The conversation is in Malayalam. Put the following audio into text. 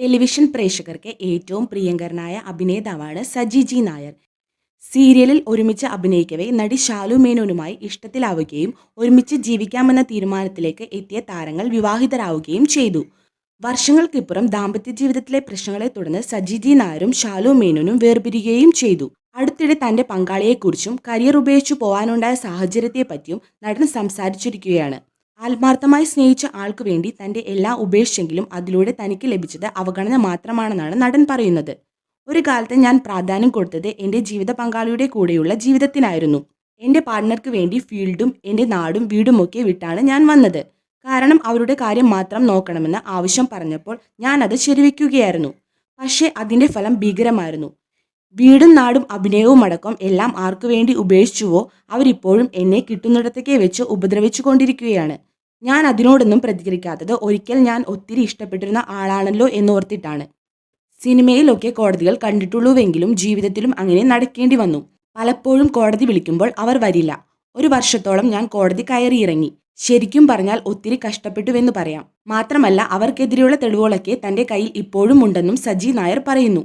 ടെലിവിഷൻ പ്രേക്ഷകർക്ക് ഏറ്റവും പ്രിയങ്കരനായ അഭിനേതാവാണ് സജി ജി നായർ. സീരിയലിൽ ഒരുമിച്ച് അഭിനയിക്കവേ നടി ഷാലു മേനോനുമായി ഇഷ്ടത്തിലാവുകയും ഒരുമിച്ച് ജീവിക്കാമെന്ന തീരുമാനത്തിലേക്ക് എത്തിയ താരങ്ങൾ വിവാഹിതരാവുകയും ചെയ്തു. വർഷങ്ങൾക്കിപ്പുറം ദാമ്പത്യ ജീവിതത്തിലെ പ്രശ്നങ്ങളെ തുടർന്ന് സജി ജി നായരും ഷാലു മേനോനും വേർപിരിയുകയും ചെയ്തു. അടുത്തിടെ തന്റെ പങ്കാളിയെക്കുറിച്ചും കരിയർ ഉപേക്ഷിച്ചു പോകാനുണ്ടായ സാഹചര്യത്തെപ്പറ്റിയും നടൻ സംസാരിച്ചിരിക്കുകയാണ്. ആത്മാർത്ഥമായി സ്നേഹിച്ച ആൾക്കു വേണ്ടി തന്റെ എല്ലാ ഉപേക്ഷിച്ചെങ്കിലും അതിലൂടെ തനിക്ക് ലഭിച്ചത് അവഗണന മാത്രമാണെന്നാണ് നടൻ പറയുന്നത്. ഒരു കാലത്ത് ഞാൻ പ്രാധാന്യം കൊടുത്തത് എന്റെ ജീവിത പങ്കാളിയുടെ കൂടെയുള്ള ജീവിതത്തിനായിരുന്നു. എന്റെ പാർട്ട്ണർക്ക് വേണ്ടി ഫീൽഡും എന്റെ നാടും വീടുമൊക്കെ വിട്ടാണ് ഞാൻ വന്നത്. കാരണം അവരുടെ കാര്യം മാത്രം നോക്കണമെന്ന് ആവശ്യം പറഞ്ഞപ്പോൾ ഞാൻ അത് ശരിവെക്കുകയായിരുന്നു. പക്ഷേ അതിന്റെ ഫലം ഭീകരമായിരുന്നു. വീടും നാടും അഭിനയവും അടക്കം എല്ലാം ആർക്കു വേണ്ടി ഉപേക്ഷിച്ചുവോ അവരിപ്പോഴും എന്നെ കിട്ടുന്നിടത്തേക്ക് വെച്ച് ഉപദ്രവിച്ചു കൊണ്ടിരിക്കുകയാണ് ഞാൻ അതിനോടൊന്നും പ്രതികരിക്കാത്തത്. ഒരിക്കൽ ഞാൻ ഒത്തിരി ഇഷ്ടപ്പെട്ടിരുന്ന ആളാണല്ലോ എന്നോർത്തിട്ടാണ്. സിനിമയിലൊക്കെ കോടതികൾ കണ്ടിട്ടുള്ളൂവെങ്കിലും ജീവിതത്തിലും അങ്ങനെ നടക്കേണ്ടി വന്നു. പലപ്പോഴും കോടതി വിളിക്കുമ്പോൾ അവർ വരില്ല. ഒരു വർഷത്തോളം ഞാൻ കോടതി കയറിയിറങ്ങി. ശരിക്കും പറഞ്ഞാൽ ഒത്തിരി കഷ്ടപ്പെട്ടുവെന്ന് പറയാം. മാത്രമല്ല അവർക്കെതിരെയുള്ള തെളിവുകളൊക്കെ തന്റെ കയ്യിൽ ഇപ്പോഴും ഉണ്ടെന്നും സജി നായർ പറയുന്നു.